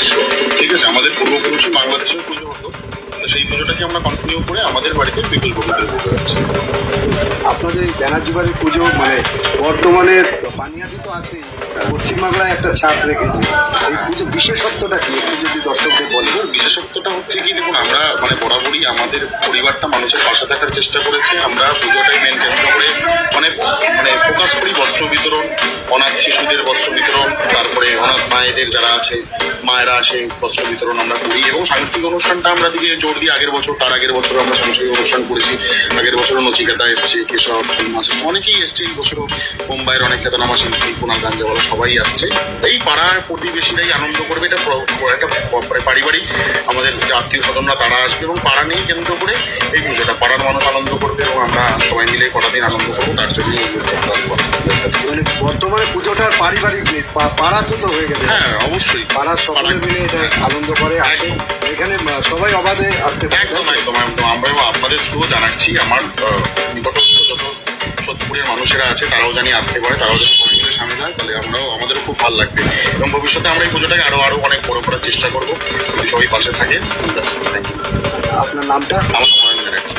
অবশ্য। ঠিক আছে আমাদের পূর্বপুরুষই বাংলাদেশের পুজো হতো। সেই পুজোটাকে আমরা কন্টিনিউ করে আমাদের বাড়িতে বিপুল ভোগের পুজো আপনাদের এই ব্যানার্জি বাড়ির পুজো মানে বর্তমানে পানিয়াদি তো আছে পশ্চিমবাংলায় একটা ছাপ রেখেছে। এই পুজো বিশেষত্বটা কি? একটু যদি দর্শকদের বলবেন বিশেষত্বটা হচ্ছে কি দেখুন আমরা মানে বরাবরই আমাদের পরিবারটা মানুষের পাশে থাকার চেষ্টা করেছে। আমরা পুজোটাই মেনটেন করে মানে মানে ফোকাস করি বস্ত্র বিতরণ অনাথ শিশুদের বস্ত্র বিতরণ, তারপরে অনাথ মায়েদের যারা আছে, মায়েরা আসে বস্ত্র বিতরণ আমরা করি এবং সাংস্কৃতিক অনুষ্ঠানটা আমরা দিকে জোর দিই আগের বছর, তার আগের বছর আমরা সাংস্কৃতিক অনুষ্ঠান করেছি আগের বছরও নচিকেতা এসছে, কেশব মাসে, অনেকেই এসছে এই বছরও মুম্বাইয়ের অনেক খ্যাতনামা শিল্পী কুণাল গাঞ্জাওয়ালা সবাই আসছে এই পাড়ার প্রতিবেশীরাই আনন্দ করবে, এটা একটা পারিবারিক আমাদের যে আত্মীয় স্বজনরা তারা আসবে এবং পাড়া নিয়ে কেন্দ্র করে এই পুজোটা, পাড়ার মানুষ আনন্দ করবে এবং আমরা সবাই মিলে কটা দিন আনন্দ করব, তার জন্য করা। মানে পুজোটার পারিবারিক নেই পা- পাড়া তো তো হয়ে গেছে। হ্যাঁ অবশ্যই। পাড়ার সকলে মিলে এটা আনন্দ করে আসে। এখানে সবাই অবাধে আসতে পারে একদম একদম একদম। আমরাও আপনাদের থ্রুও জানাচ্ছি। আমার নিকটস্থ যত সোদপুরের মানুষেরা আছে তারাও জানি আসতে পারে তারাও যদি সবাই মিলে সামনে যায় তাহলে আমরাও আমাদেরও খুব ভালো লাগবে। এবং ভবিষ্যতে আমরা এই পুজোটাকে আরও আরও অনেক বড় করার চেষ্টা করব। যদি সবাই পাশে থাকে আপনার নামটা? আমার মনে জানাচ্ছি